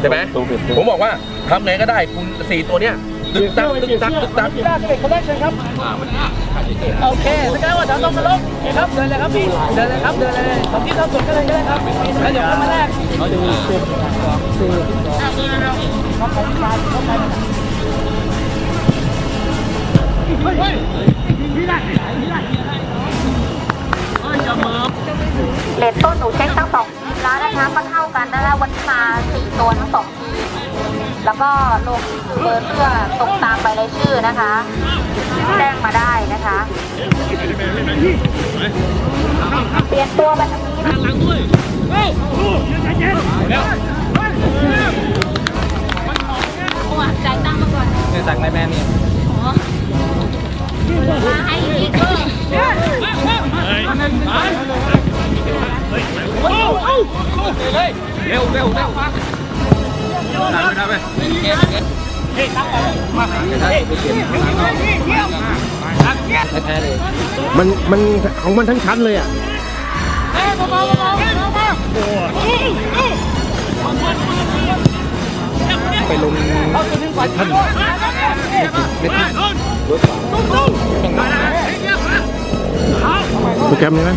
ใช่ไหมผมบอกว่าทำไงก็ได้คุณสี่ตัวเนี้ยตึกตักตึกตักตึกตักกีฬาเด็กคนแรกเชิญครับโอเคสกายว่าแถวตรงกันลบครับเดินเลยครับพี่เดินเลยครับเดินเลยผมที่เราสุดก็เลยก็ได้ครับแล้วเดี๋ยวเข้ามาแรกเลทต้นหนูเช็คทั้งสองทีมแล้วนะคะก็เท่ากันนะคะวันนี้มาสี่ตัวทั้งสองทีมแล้วก็ลงเบอร์เพื่อตรงตามใบรายชื่อนะคะ แจ้งมาได้นะคะ เปลี่ยนตัวไปทางนี้นะจ่ายตังค์มาก่อนเนี่ยสั่งในแมนเนี่ยมาให้อีกเออ เร็วเร็วเร็วได้ไหมได้ไหมแท้เลยมันมันของมันทั้งชั้นเลยอะไปลงท่านเม็ดโปรแกรมนี้นะ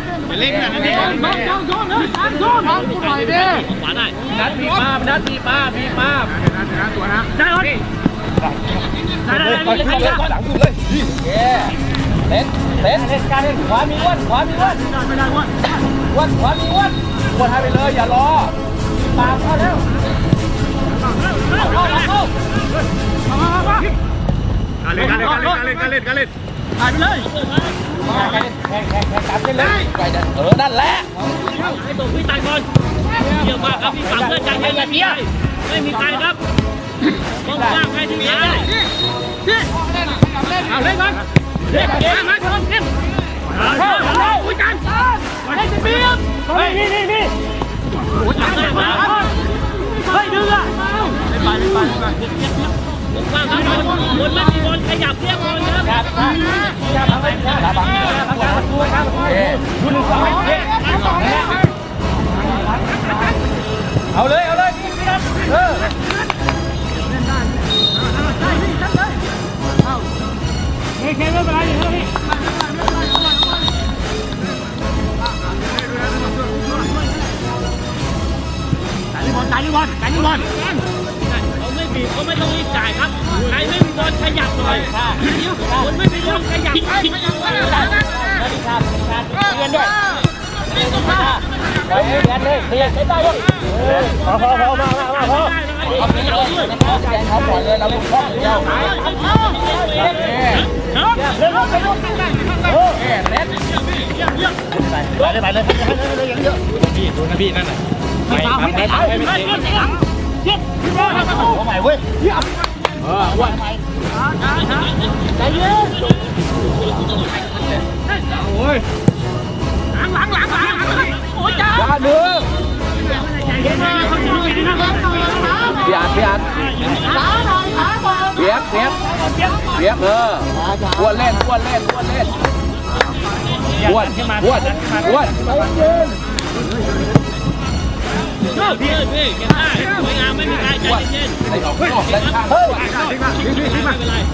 มานัดบีบมาบีบมาได้รถได้ได้ได้ได้ได้หลังสุดเลยเล่นเล่นเล่นการเล่นขวามีอ้วนขวามีอ้วนไม่ได้อ้วนอ้วนขวามีอ้วนอ้วนให้ไปเลยอย่ารอตามเข้าแล้วเข้าเข้าเข้าการเล่นการเล่นการเล่นการเล่นการเล่นผ่า นไปเลยแข่งแข่งแข่งแข่งกันเลยเออนั่นแหละให้ตัวพี่ตายก่อนเยี่ยมมากครับพี่ฝั่งเพื่อนใจเย็นอย่างนี้ไม่มีใครครับต้องว่างให้ที่นี่เอาเล่นก่อนเล่นเกมมาชนเกมเข้าเข้าคุยกันให้จะเบียบเฮ้ยนี่นี่นี่โอ้ยจับได้มาเฮ้ยดึงอะไปไปไปไป ว่างครับบนไม่มีบอลขยับเรียกบอลครับเอาเลยเอาเลยพี่พี่นัทเออเขาไม่บีบเขา ไม่ต้องรีบจ่ายครับใครไม่มีบอลขยับหน่อยคนไม่มีบอลขยับขยับเรียนด้วยเรียนเลยเรียนใช้ได้ด้วยพอพอพอมามามาพอเขาปล่อยเลยเราลูกพ่อเดียวเร็วไปลูกเออเล่นไปเลยไปเลยไปเลยเยอะพี่ดูนะพี่นั่นน่ะไปไปไปไปไป เย็ดพี่บอาใหม่เว้ยเอออ้วนใจเย็นโอ้ยหลังหลังหลังหลังโอ้ยจ้าอย่าเนื้อเขาจะไปนะครับพี่อัดพี่อัดเปียกเปียกเรียบเอออ้วนเล่นอ้วนเล่นอ้วนเล่นอ้วนอ้วนอ้วน พี่พี่เก็บได้สวยงามไม่มีใครใจเย็นไอ้ออกนอกได้ข้างอ้วน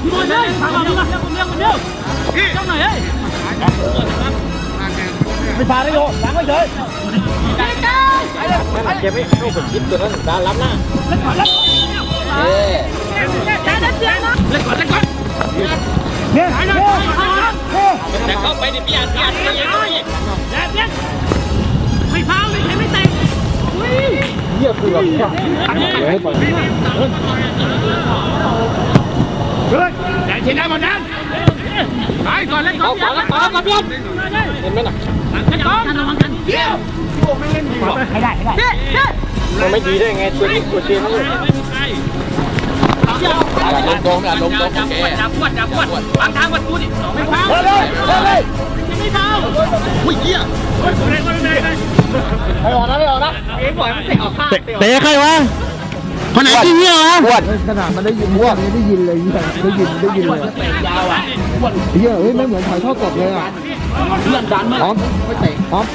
พี่บอลเลยทำเอาดีกว่าคนเดียวคนเดียวจ้องหน่อยเฮ้ยไม่พาได้โยหลังไม่เฉยเก็บไม่เข้ากับคิดตัวนั้นด้านล้ำหน้าเอ้ยเล่นก่อนเล่นก่อนเนี่ยแต่เข้าไปดิพี่อันพี่อันพี่อันพี่แย่เล่นไม่พาวไม่ใช่ไม่ เยี่ยคือแบบให้ปล่อยแต่ทียนั้หมดนั้นไปก่อนเล่นก่อนก่อนก่อนก่อนเพื่อนเห็นไหมน่ะขยับกันระวังกันเดี๋ยวไม่เล่นดีหรอไม่ได้ไม่ได้มันไม่ดีได้ไงตัวนี้ตัวเชียร์นั่นเลยไม่มีใครลงตรงอะลงตรงจับโอเคจับปวดจับปวดวางทางวัดกูดิไม่พาวเฮ้ยเลยเฮ้ยเลยไม่พาวอุ้ยเหี้ยเล่นเล่นเล่นไม่ออกนะไม่ออกนะเอ็งปล่อยมันเตะออกข้างเตะเตะใครวะคนไหนที่เงี้ยวะอ้วนขนาดมันได้ยินอ้วนได้ยินเลยเนี่ยได้ยินได้ยินเลยยาวอะเฮ้ยเฮ้ยไม่เหมือนถ่ายทอดสดเลยอะเพื่อนดันมากอ๊อฟไม่เตะอ๊อฟ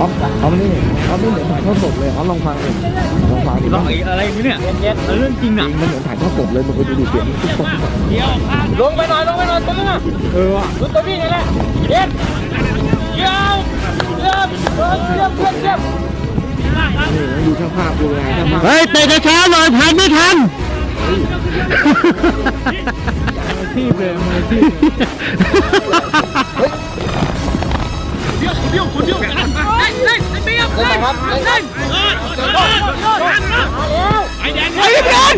อ๊อฟอ๊อฟนี่อ๊อฟนี่เหมือนถ่ายทอดสดเลยอ๊อฟลองฟังดิลองฟังดิลองอะไรนี่เนี่ยเย็นๆเรื่องจริงจริงมันเหมือนถ่ายทอดสดเลยมันเคยดูเสียงทุกคนลงไปหน่อยลงไปหน่อยตึ้งอะเออว่ะดูตัวนี้ไงแหละเย็นเยี่ยม เยี่ยมเยี่ยมเยี่ยมเยี่ยมนี่ดูช่างภาพดูไงช่างภาพเฮ้ยเตะช้าๆหน่อยผ่านไม่ทันที่เลยมือที่เดียวดี๋ยวคนเดียวกันเล่นเล่นเล่นเล่นเล่นเล่นไอ้แดงไอ้เพื่อน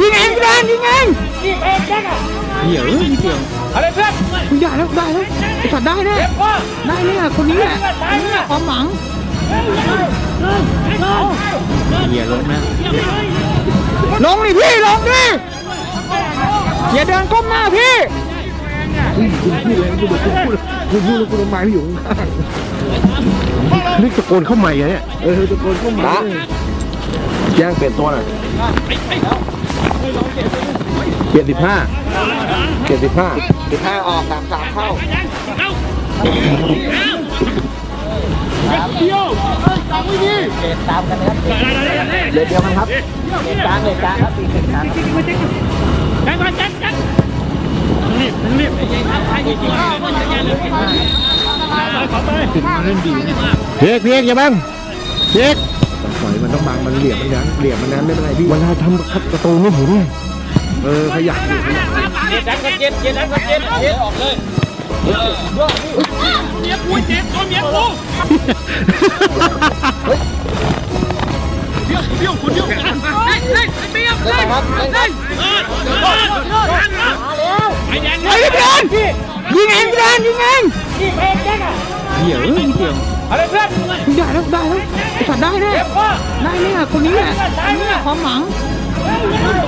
ยิงเองเพื่อนยิงเอง เหี้ยเอ้ยนิดเดียวอะไรเพื่อนอุ๊ยได้แล้วได้แล้วไอ้สัตว์ได้แน่เจ็บว่าได้เนี่ยคนนี้แหละเนี่ยความหวังเหี้ยล้มนะลงดิพี่ลงดิอย่าเดินก้มหน้าพี่คุณพูดเลยคุณพูดคุณพูดแล้วคุณลงมาพี่อยู่ข้างนี่ตะโกนเข้าใหม่เนี่ยเออตะโกนเข้ามาเลยแจ้งเปลี่ยนตัวหน่อย เปลี่ยนสิบห้าเปลี่ยนสิบห้าสิบห้าออกสามสามเข้าเด็ดตามกันนะครับเด็ดเดียวกันครับเด็ดกลางเด็ดกลางครับตีเด็ดกลางแจ็คแจ็คแจ็ครีบรีบให้จริงๆขอไปถึงมันเล่นดีนะเพียกเพียกอย่าบังเพียกปล่อย มันต้องบังมันเหลี่ยมมันนั้นเหลี่ยมมันนั้นไม่เป็นไรพี่เวลาทำประตูไม่เห็นไงเออขยับอยู่เด็ดดันกันเย็นเย็นดันกันเย็นเย็นออกเลยเมียกูเจ็บตัวเมียกูเบี้ยวเบี้ยวคนเดียวกันเล่นเล่นเบี้ยวเล่นเล่นเออเออไอ้แดงไอ้เพื่อนยิงเองเพื่อนยิงเองเหี้ยเอ้ยนิดเดียว อะไรเพื่อนได้แล้วได้แล้วไอ้สัตว์ได้แน่เจ็บว่าได้เนี่ยคนนี้แหละเนี่ยความหวัง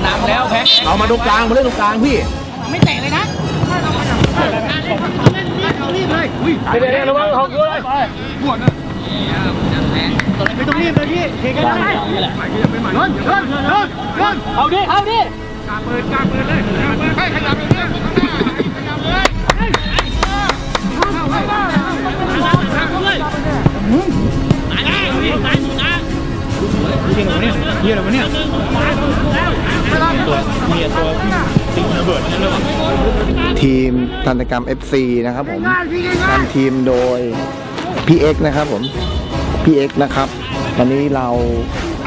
นำแล้วแพ้เอามาตรงกลางมาเล่นตรงกลางพี่เดี๋ยวเดี๋ยวระวังเขาด้วยไม่ต้องรีบเลยพี่เทกันได้เงินเงินเงินเงินเอาดิเอาดิด้วย เหี้ยอะไรวะเนี่ยทีมทันตกรรม FC นะครับผมนำทีมโดยพี่เอ็กนะครับผมพี่เอ็กนะครับ ตอนนี้เรา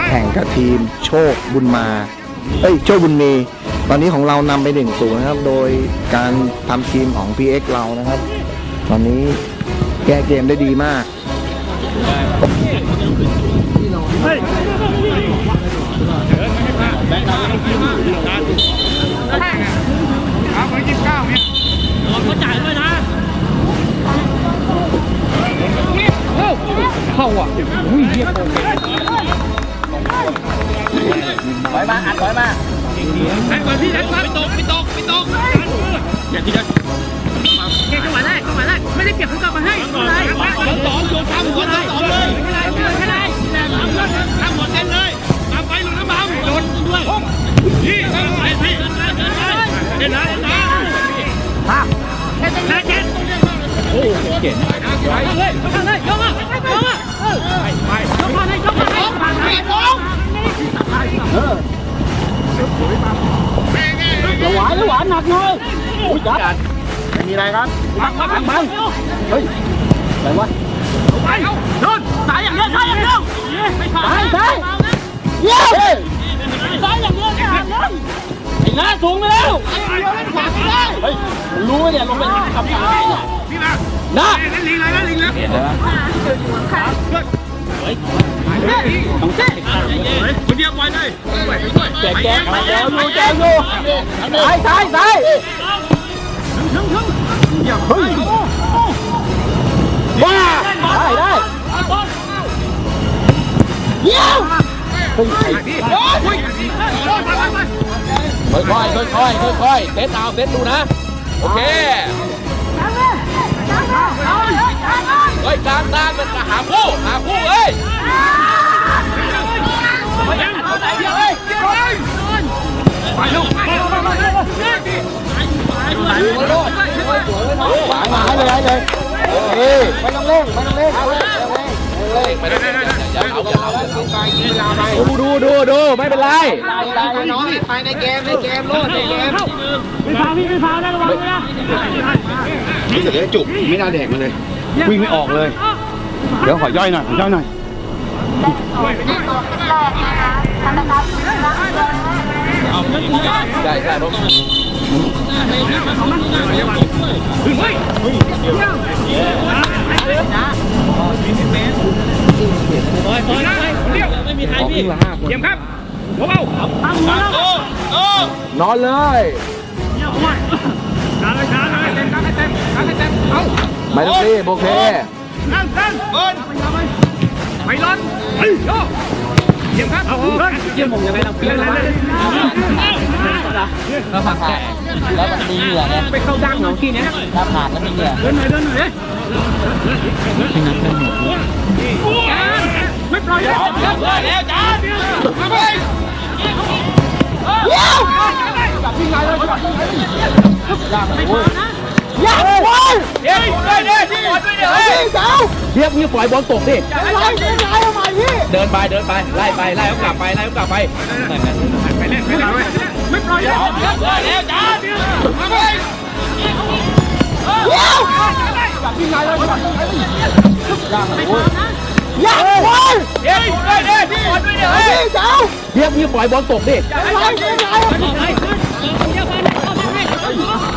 แข่งกับทีมโชคบุญมา เอ้ยโชคบุญมีตอนนี้ของเรานำไปหนึ่งศูนย์นะครับ โดยการทำทีมของพี่เอ็กเรานะครับ ตอนนี้แก้เกมได้ดีมาก เขาจ่ายด้วยนะถอยมาอัดถอยมาแทงก่อนพี่แทงก่อนไม่ตกไม่ตกไม่ตกอย่าที่จะเก่งจังหวะแรกจังหวะแรกไม่ได้เก็บเขากลับมาให้ไม่เป็นไรสองโยนทำหัวสองเลยไม่เป็นไรไม่เป็นไรทำหัวเต็มเลยตามไปลุดน้ำบังโดนด้วยพี่ไปพี่เดินไปพี่เดินไปเดินไป เดินไปเฮ้ยเฮ้ยยกอะยกอะเออไปยกมาให้ยกมาให้ยกมาให้ลงหวานระหวานหนักเลยโอ้ยจัดไม่มีอะไรครับบังบังบังเฮ้ยอะไรวะไปโดนสายอย่างเดียวสายอย่างเดียวไม่ผ่านซ้ายซ้ายเยี่ยมสายอย่างเดียวไม่ผ่านเลยไอ้หน้าสูงไปแล้วเฮ้ยรู้ว่าเนี่ยลงไปทำการเนี่ย นะลิงเลยนะลิงนะต้องแก้คนเดียวไว้เลยแก้แก้แก้อยู่แก้อยู่ซ้ายซ้ายซ้ายถึงถึงเฮ้ยว้าได้ได้เยี่ยมเฮ้ยค่อยๆค่อยๆค่อยๆเซตเอาเซตดูนะ โอเค ฮ้ยกลางตางมันหาคู่หาคู่เอ้ยหวานมาให้เลยให้เลยเฮ้ยไม่ต้องเร่งไม่ต้องเร่งเอาเลยเอาเลยเอาเลยไม่ได้อย่าเอาอย่าเอาอย่าเอาดูดูดูดูไม่เป็นไรเวลาน้อยภายในเกมในเกมโลดในเกมไม่ผ่านพี่ไม่ผ่านนะระวังนะนี่เดี๋ยจุกไม่น่าแดกมันเลย วิ่งไม่ออกเลย เดี๋ยวขอย่อยหน่อยขอย่อยหน่อยได้ได้ผมไม่มีใครพี่เยี่ยมครับเบาๆตั้งหัวแล้วนอนเลย ช้าเลยช้าเลยเต็มช้าเลยเต็มช้าเลยเต็มเอาไม่ต้องรีบโอเคนั่งตั้งเบิร์นไปร้อนเฮ้ยโยเยี่ยมครับเอาเยี่ยมผมยังไงเราเปลี่ยนอะไรเลยแล้วผักแกแล้วมันมีเหงื่อเนี่ยไปเข้าดังเหรอที่เนี้ยถ้าผ่านแล้วมีเหงื่อเดินหน่อยเดินหน่อยไม่ปล่อยแล้วแล้วจ้ามาไปจับพี่ไงเลย ไม่ผ่านนะยากเลยเฮ้ยได้ได้ที่หมดไปเดี๋ยวเรียกพี่ปล่อยบอลตกดิเดินไปเดินไปไล่ไปไล่เขากลับไปไล่เขากลับไปไปเล่นไปเล่นไม่ปล่อยแล้วแล้วจ้ามาไปจับพี่ไงเลยไม่ผ่านะยากเลยเฮ้ยได้ได้ที่หมดไปเดี๋ยวเรียกพี่ปล่อยบอลตกดิ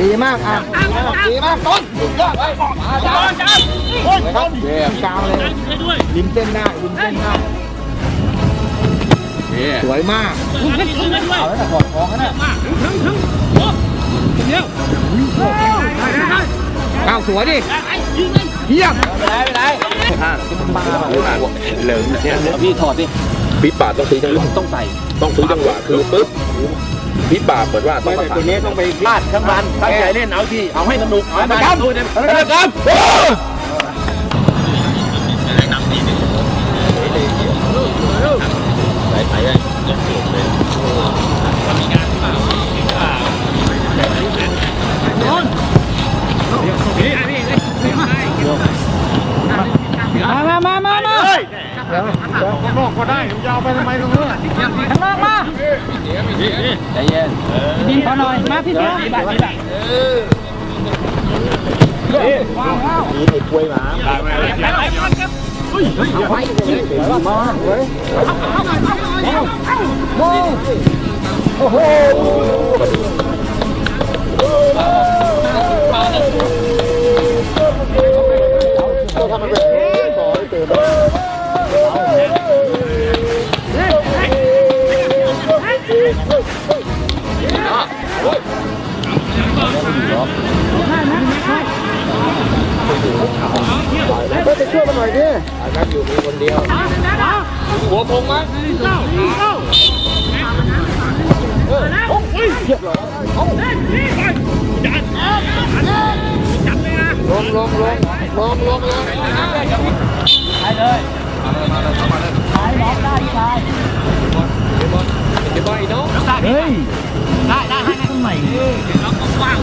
ดีมากอะดีมากต้นสุดยอดเลยสวยครับเยี่ยมกาวเลยริมเส้นได้ริมเส้นได้สวยมากเอาแล้วถอดของกันนะอ้าวสวยดิเยี่ยมพี่ถอดดิปีบาทต้องซื้อจังหวะต้องใส่ต้องซื้อจังหวะคือปึ๊บ ปีบาทเหมือนว่าต้องตัวนี้ต้องไปพลาดทั้งมันตั้งใจเล่นเอาที่เอาให้สนุกเอาไปครับครับมามามามา บอกก็ได้ยาวไปทำไมตรงนี้ข้างนอกมาใจเย็นดีขอหน่อย มาพี่เสือไปช่วยมันห น่อยดิหัวพงมั้ยลงลงลงลงลงลงเฮ้ยได้ได้ให้ตรงไหนเราก็ว่าง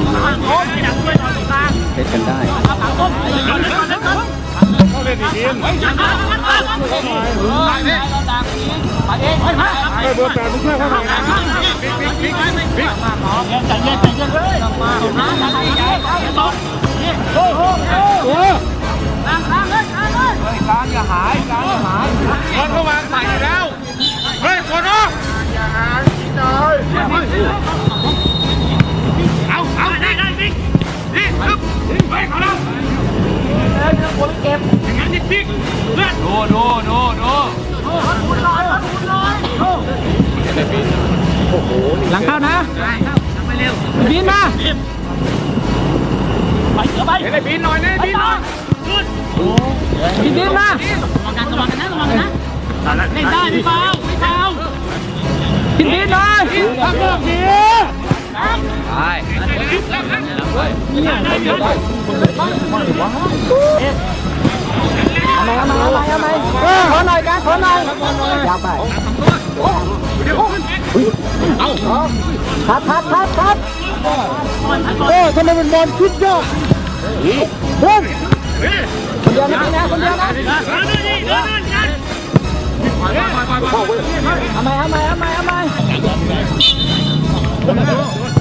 ทีมเฮ้ยจับมาจับมาจับมาเราดักนี้มาเองเฮ้ยมาเฮ้ยเบอร์แปดมึงช่วยเขาหน่อยนะบิ๊กบิ๊กบิ๊กบิ๊กมาขอใจเย็นใจเย็นเลยมาน้ำอะไรใหญ่ตกนี่โอ้โหโอ้ล้างล้างเลยล้างเลยเฮ้ยการอย่าหายการอย่าหายคนเข้ามาใส่แล้วเฮ้ยคนออกเอาเอาได้ได้บิ๊กนี่ปึ๊บไปเขาแล้ว เออคนเก็บอย่างนั้นดิบิ๊กเพื่อนดูดูดูดูหลังเข้านะไปเร็วบินมาไปเถอะไปเห็นไอ้บินหน่อยนะบินหน่อยบินบินมาระวังกันระวังกันนะระวังกันนะไม่ได้ไม่เบาไม่เบาบินบินหน่อยทำเรื่องดี ขอหน่อยกันขอหน่อยยาวไปครับครับครับครับโอ้ทำไมเป็นบอลชุดยอดเฮ้ยคนเดียวนะนะคนเดียวนะเดินนี่เดินนี่กันทำไมทำไมทำไมทำไม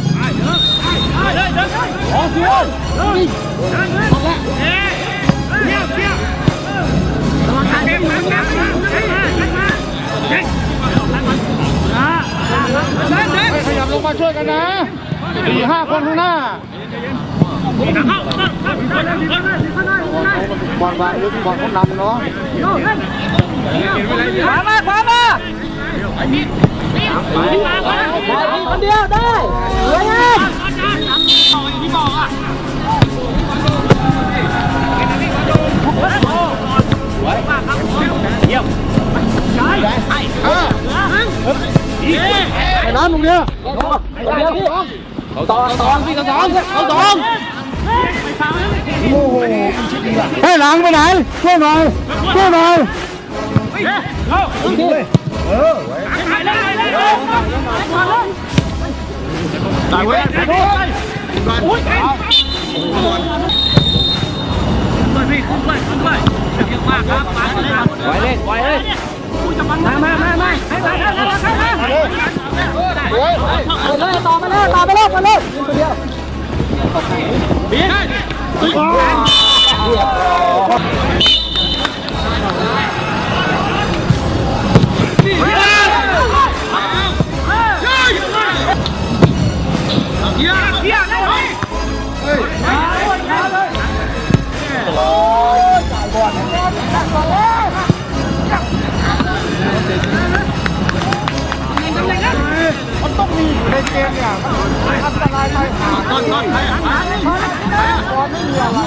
ขยับลงมาช่วยกันนะสี่ห้าคนข้างหน้าเข้าเข้าเข้าเข้าเข้าบอลวาลึกบอลเขานำเนาะขวามาขวามาคนเดียวได้สวยงาม ที่บอกอะไอ้น้ำตรงเนี้ยเดี๋ยวพี่ต่อต่อพี่ กระสองเอาสองโอ้โหให้หลังไปไหนช่วยหน่อยช่วยหน่อยตายเว้ยขึ้นไปขึ้นไปเยอะมากครับมาเลยครับไว้เล่นไว้เล่นมามามามาให้มาให้มาให้มาเฮ้ยเลยต่อมาเลยต่อมาเลยมาเลยคนเดียวบีน ยมันต้องมีอยู่ในเกมเนี่ยมันอันตรายไปหาต้นต้นบอลไม่มีอะไร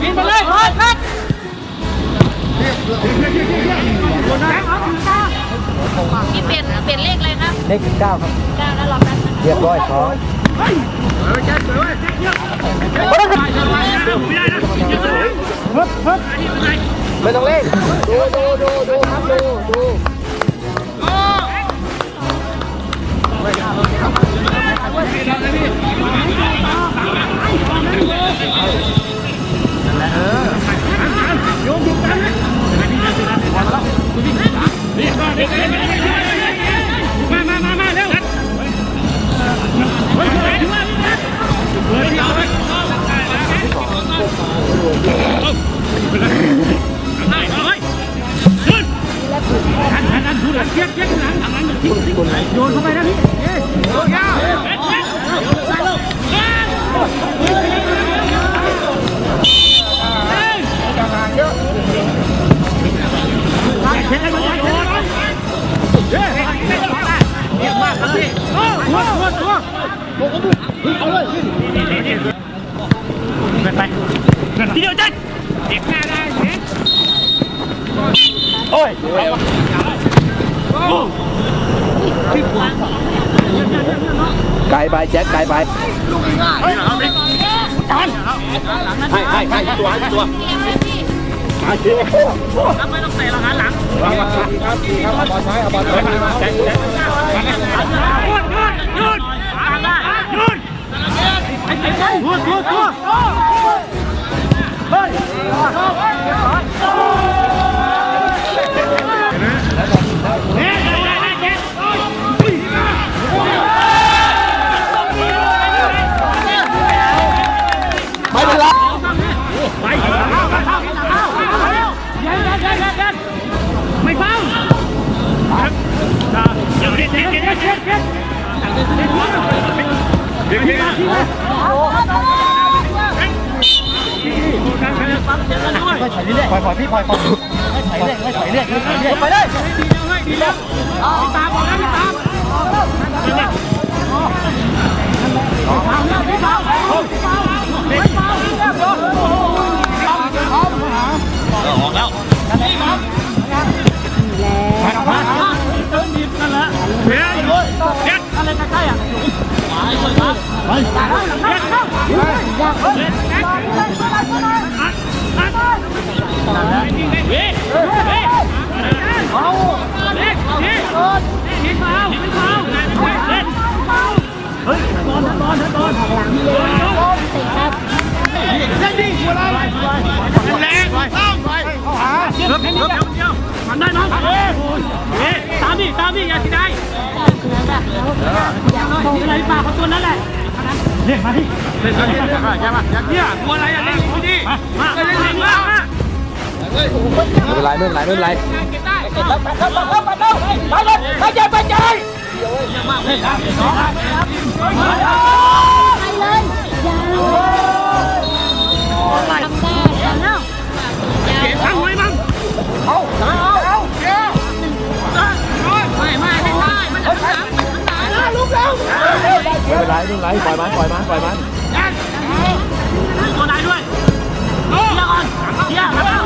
บินมาเลยครับครับพี่เปลี่ยนเปลี่ยนเลขเลยครับเลขเก้าครับเก้าแล้วรอแป๊บนึงเรียบร้อยครับไม่ได้นะไม่ต้องเล่นดูดูดูดูครับดูดูไมา ทีเดียวจัดโอ้ยไกลไปแจ็คไกลไปให้ให้ให้ตัวให้ตัวไม่ต้องเตะหรอกหันหลังครับดีครับเอาบอลใช้เอาบอลใช้มาหยุดหยุดหยุดหยุดหยุดหยุดหยุดเฮ้ยได้ Give me, give me. ปั๊มเจอกันด้วยไม่ถอยเรื่อยๆปล่อยปล่อยพี่ปล่อยปล่อยไม่ถอยเรื่อยไม่ถอยเรื่อยไม่ถอยเรื่อยไปเลยดีแล้วให้ดีแล้วพี่ตามบอกแล้วพี่ตามพี่ตามพี่ตามพี่ตามพี่ตามพี่ตามออกแล้วนี่ครับมามาเติมดิบกันละเฮ้ยเด็ดอะไรใกล้ๆอะไปเลยครับไปไปไปไปไปไป ตามดิตามดิอย่าที่ได้ตามเล้วแบบแล้วอย่างไรปากของตัวนั่นแหละ เนี่ยมาที่เล่นเล่นเล่นเล่นมาแกมาแกเนี่ยกลัวอะไรอะเล่นพี่ดิมาเล่นหลังล่างมาไม่เป็นไรไม่เป็นไรไม่เป็นไรเก็บได้เก็บแล้วปัดแล้วปัดแล้วปัดแล้วปัดเลยปัดใจปัดใจเยอะมากเลยนะสองไปเลยยาวทำได้ทำเนาะเก็บทั้งไว้มั้งเอาเอา เป็นไรไม่เป็นไรปล่อยมันปล่อยมันปล่อยมันตัวไหนด้วยเดี๋ยวก่อนเดี๋ยวครับ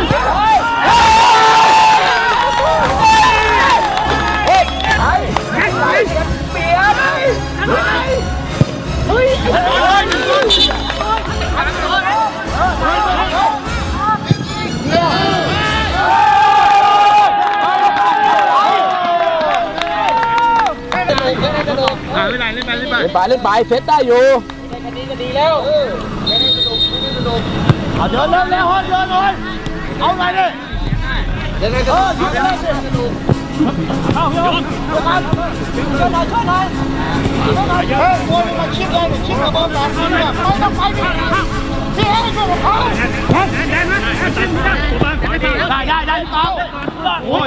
เฮ้ย ล่นไปเล่นไปเซตได้อยู่เอาเดินเร็วเร็วเดินหน่อยเอาไงดิเดินเออยุดเลยสิเข้าโยนช่วยหน่อยช่วยหน่อยช่วยหน่อยเฮ้ยมวยมาชิดเลยชิดกับบอลแบบนี้เนี่ยไม่ต้องไปดิที่ให้ช่วยเขาแดนแดนนะได้ได้ได้พี่เปาโอ้ย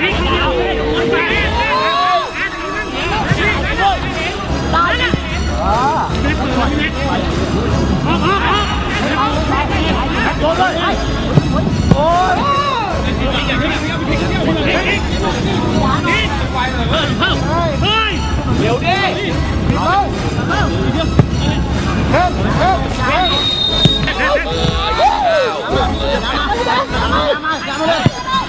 Come on, come on.